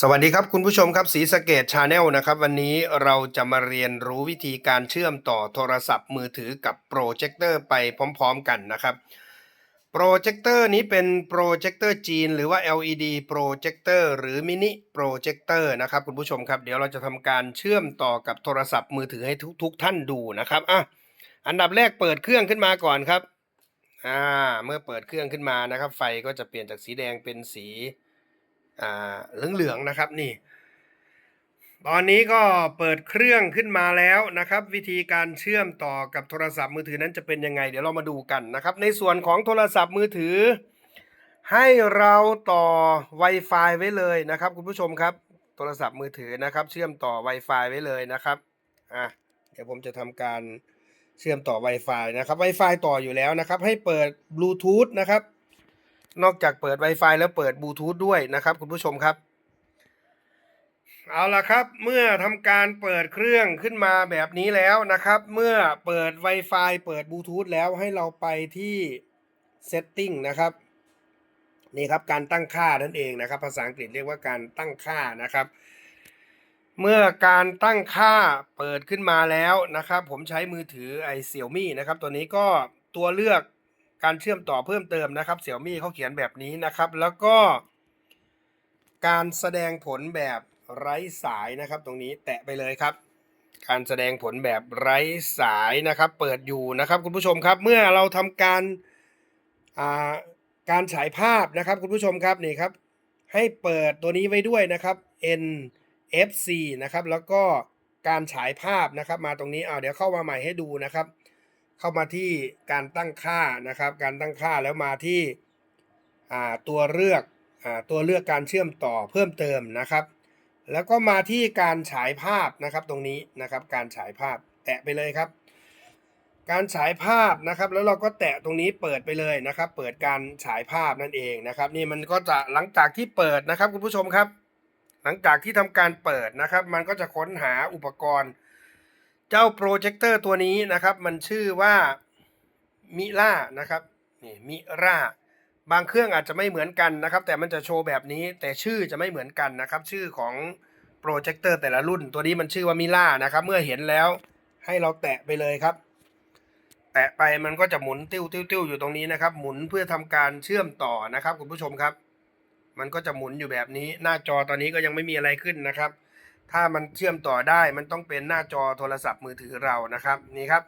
สวัสดีครับคุณผู้ชมครับสีสเกตชาแนลนะครับ วันนี้เราจะมาเรียนรู้วิธีการเชื่อมต่อโทรศัพท์มือถือกับโปรเจคเตอร์ไปพร้อมๆกันนะครับโปรเจคเตอร์นี้เป็นโปรเจคเตอร์จีน หรือว่า LED โปรเจคเตอร์หรือมินิโปรเจคเตอร์นะครับคุณผู้ชมครับ เดี๋ยวเราจะทำการเชื่อมต่อกับโทรศัพท์มือถือให้ทุกๆท่านดูนะครับอะอันดับแรกเปิดเครื่องขึ้นมาก่อนครับอ่าเมื่อเปิดเครื่องขึ้นมานะครับ ไฟก็จะเปลี่ยนจากสีแดงเป็นสี เหลืองๆนะครับนี่ ตอนนี้ก็เปิดเครื่องขึ้นมาแล้วนะครับ วิธีการเชื่อมต่อกับโทรศัพท์มือถือนั้นจะเป็นยังไง เดี๋ยวเรามาดูกันนะครับ ในส่วนของโทรศัพท์มือถือ ให้เราต่อ Wi-Fi ไว้เลยนะครับ คุณผู้ชมครับ โทรศัพท์มือถือนะครับ เชื่อมต่อ Wi-Fi ไว้เลยนะครับอะเดี๋ยวผมจะทำการเชื่อมต่อ Wi-Fi นะครับ Wi-Fi ต่ออยู่แล้วนะครับ ให้เปิดบลูทูธนะครับ นอกจากเปิด Wi-Fi แล้วเปิดบลูทูธด้วยนะครับคุณผู้ชมครับ เอาละครับเมื่อทำการเปิดเครื่องขึ้นมาแบบนี้แล้วนะครับ เมื่อเปิด Wi-Fi เปิดบลูทูธแล้วให้เราไปที่ Setting นะครับนี่ครับการตั้งค่านั่นเองนะครับ ภาษาอังกฤษเรียกว่าการตั้งค่านะครับ เมื่อการตั้งค่าเปิดขึ้นมาแล้วนะครับ ผมใช้มือถือไอเสี่ยวมี่นะครับ ตัวนี้ก็ตัวเลือก การเชื่อมต่อเพิ่มเติมนะครับเสี่ยวมี่เขาเขียนแบบนี้นะครับ แล้วก็ การแสดงผลแบบไร้สายนะครับ ตรงนี้แตะไปเลยครับ การแสดงผลแบบไร้สายนะครับ เปิดอยู่นะครับ คุณผู้ชมครับ เมื่อเราทำการาการฉายภาพนะครับ คุณผู้ชมครับนี่ครับ ให้เปิดตัวนี้ไว้ด้วยนะครับ NFC นะครับ แล้วก็การฉายภาพนะครับ มาตรงนี้เอาเดี๋ยวเข้ามาใหม่ให้ดูนะครับ เข้ามาที่การตั้งค่านะครับ การตั้งค่าแล้วมาที่ตัวเลือกอตัวเลือกการเชื่อมต่อเพิ่มเติมนะครับ แล้วก็มาที่การฉายภาพนะครับตรงนี้นะครับ การฉายภาพแตะไปเลยครับ การฉายภาพนะครับ แล้วเราก็แตะตรงนี้เปิดไปเลยนะครับ เปิดการฉายภาพนั่นเองนะครับ นี่มันก็จะหลังจากที่เปิดนะครับคุณผู้ชมครับ หลังจากที่ทำการเปิดนะครับ มันก็จะค้นหาอุปกรณ์ เจ้าโปรเจคเตอร์ตัวนี้นะครับ มันชื่อว่ามิล่านะครับนี่มิล่าบางเครื่องอาจจะไม่เหมือนกันนะครับ แต่มันจะโชว์แบบนี้แต่ชื่อจะไม่เหมือนกันนะครับ ชื่อของโปรเจคเตอร์แต่ละรุ่น ตัวนี้มันชื่อว่ามิล่านะครับ เมื่อเห็นแล้วให้เราแตะไปเลยครับ แตะไปมันก็จะหมุนติ้วติ้วติ้วอยู่ตรงนี้นะครับ หมุนเพื่อทำการเชื่อมต่อนะครับ คุณผู้ชมครับ มันก็จะหมุนอยู่แบบนี้ หน้าจอตอนนี้ก็ยังไม่มีอะไรขึ้นนะครับ ถ้ามันเชื่อมต่อได้มันต้องเป็นหน้าจอโทรศัพท์มือถือเรานะครับนี่ครับ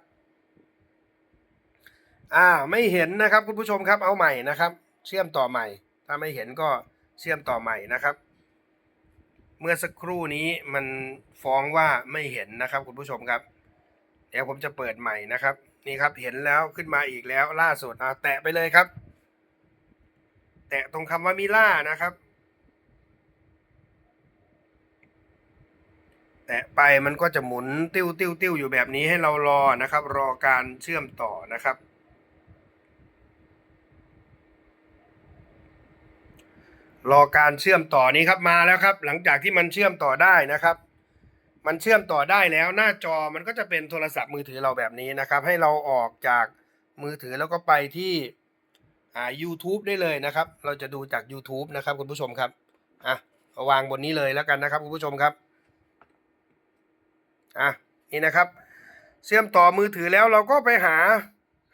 อ่าไม่เห็นนะครับคุณผู้ชมครับเอาใหม่นะครับ เชื่อมต่อใหม่ ถ้าไม่เห็นก็เชื่อมต่อใหม่นะครับ เมื่อสักครู่นี้มันฟ้องว่าไม่เห็นนะครับ คุณผู้ชมครับ เดี๋ยวผมจะเปิดใหม่นะครับ นี่ครับเห็นแล้วขึ้นมาอีกแล้วล่าสุดอ่าแตะไปเลยครับ แตะตรงคำว่ามิล่านะครับ แตะไปมันก็จะหมุนติ้วติ้วติ้วอยู่แบบนี้ให้เรารอนะครับ รอการเชื่อมต่อนะครับ รอการเชื่อมต่อนี้ครับมาแล้วครับ หลังจากที่มันเชื่อมต่อได้นะครับ มันเชื่อมต่อได้แล้วหน้าจอมันก็จะเป็นโทรศัพท์มือถือเราแบบนี้นะครับ ให้เราออกจากมือถือแล้วก็ไปที่อ่า YouTube ได้เลยนะครับ เราจะดูจาก YouTube นะครับคุณผู้ชมครับอะวางบนนี้เลยแล้วกันนะครับคุณผู้ชมครับ อะนี่นะครับเชื่อมต่อมือถือแล้วเราก็ไปหา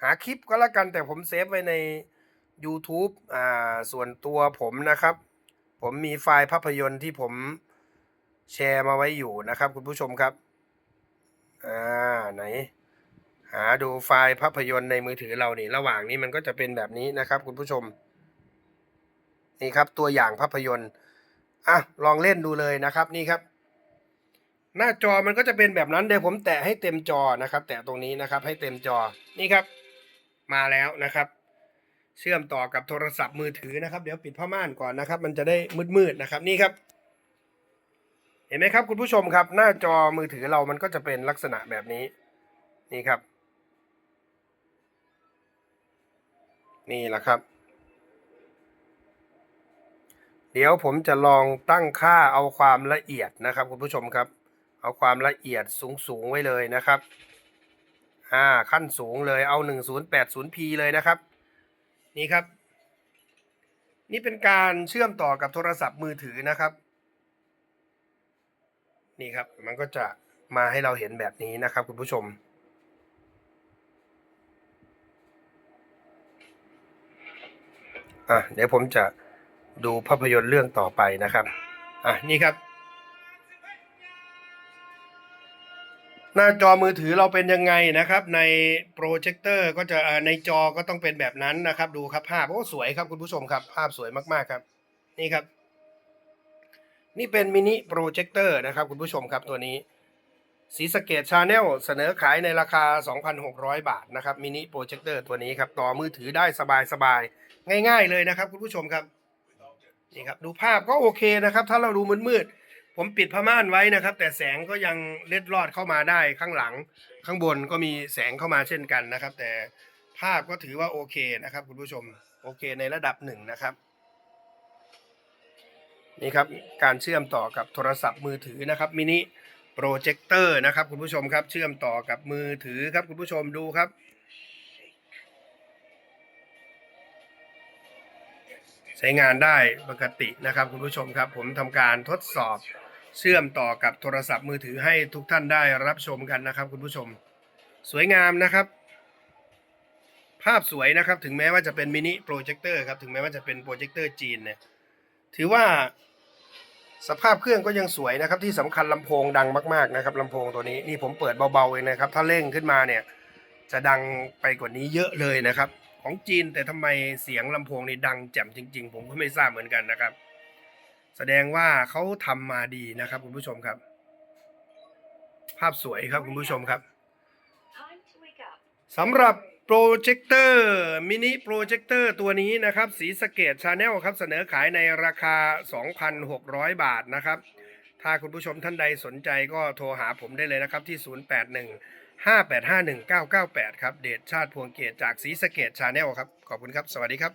หาคลิปก็แล้วกันแต่ผมเซฟไว้ใน YouTube อ่าส่วนตัวผมนะครับ ผมมีไฟล์ภาพยนตร์ที่ผมแชร์มาไว้อยู่นะครับ คุณผู้ชมครับอ่าไหน หาดูไฟล์ภาพยนตร์ในมือถือเรานี่ระหว่างนี้มันก็จะเป็นแบบนี้นะครับ คุณผู้ชม นี่ครับตัวอย่างภาพยนตร์อะลองเล่นดูเลยนะครับนี่ครับ หน้าจอมันก็จะเป็นแบบนั้นเดี๋ยวผมแตะให้เต็มจอนะครับ แตะตรงนี้นะครับให้เต็มจอนี่ครับ มาแล้วนะครับ เชื่อมต่อกับโทรศัพท์มือถือนะครับ เดี๋ยวปิดผ้าม่านก่อนนะครับ มันจะได้มืดๆนะครับ นี่ครับ เห็นไหมครับ คุณผู้ชมครับ หน้าจอมือถือเรามันก็จะเป็นลักษณะแบบนี้ นี่ครับ นี่แหละครับเดี๋ยวผมจะลองตั้งค่าเอาความละเอียดนะครับคุณผู้ชมครับ เอาความละเอียดสูงๆไว้เลยนะครับอ่าขั้นสูงเลยเอา 1080p เลยนะครับ นี่ครับ นี่เป็นการเชื่อมต่อกับโทรศัพท์มือถือนะครับ นี่ครับมันก็จะมาให้เราเห็นแบบนี้นะครับคุณผู้ชมอะเดี๋ยวผมจะดูภาพยนตร์เรื่องต่อไปนะครับ อะนี่ครับ หน้าจอมือถือเราเป็นยังไงนะครับ ในโปรเจคเตอร์ก็จะในจอก็ต้องเป็นแบบนั้นนะครับ ดูครับภาพโอ้สวยครับคุณผู้ชมครับ ภาพสวยมากๆครับ นี่ครับ นี่เป็นมินิโปรเจคเตอร์นะครับ คุณผู้ชมครับตัวนี้สีสเกตชาแนลเสนอขายในราคา 2,600 บาทนะครับมินิโปรเจคเตอร์ตัวนี้ครับ ต่อมือถือได้สบายๆ ง่ายๆเลยนะครับ คุณผู้ชมครับนี่ครับ ดูภาพก็โอเคนะครับ ถ้าเราดูมืดๆ ผมปิดผ้าม่านไว้นะครับ แต่แสงก็ยังเล็ดลอดเข้ามาได้ข้างหลัง ข้างบนก็มีแสงเข้ามาเช่นกันนะครับ แต่ภาพก็ถือว่าโอเคนะครับ คุณผู้ชมโอเคในระดับหนึ่งนะครับนี่ครับการเชื่อมต่อกับโทรศัพท์มือถือนะครับมินิโปรเจคเตอร์นะครับ คุณผู้ชมครับ เชื่อมต่อกับมือถือครับ คุณผู้ชมดูครับ ใช้งานได้ปกตินะครับ คุณผู้ชมครับ ผมทำการทดสอบ เชื่อมต่อกับโทรศัพท์มือถือให้ทุกท่านได้รับชมกันนะครับ คุณผู้ชม สวยงามนะครับ ภาพสวยนะครับ ถึงแม้ว่าจะเป็นมินิโปรเจคเตอร์ครับถึงแม้ว่าจะเป็นโปรเจคเตอร์จีนเนี่ยถือว่าสภาพเครื่องก็ยังสวยนะครับ ที่สำคัญลำโพงดังมากๆนะครับลำโพงตัวนี้นี่ผมเปิดเบาๆเองนะครับ ถ้าเร่งขึ้นมาเนี่ยจะดังไปกว่านี้เยอะเลยนะครับ ของจีนแต่ทำไมเสียงลำโพงนี่ดังแจ่มจริง ๆ ผมก็ไม่ทราบเหมือนกันนะครับ แสดงว่าเขาทำมาดีนะครับ คุณผู้ชมครับ ภาพสวยครับคุณผู้ชมครับ Time to wake up. สำหรับโปรเจคเตอร์มินิโปรเจคเตอร์ตัวนี้นะครับ สีสะเกตชาแนลครับเสนอขายในราคา 2,600 บาทนะครับ ถ้าคุณผู้ชมท่านใดสนใจก็โทรหาผมได้เลยนะครับที่ 081 5851998 ครับ เดชชาติพวงเกตจากสีสะเกตชาแนลครับ ขอบคุณครับ สวัสดีครับ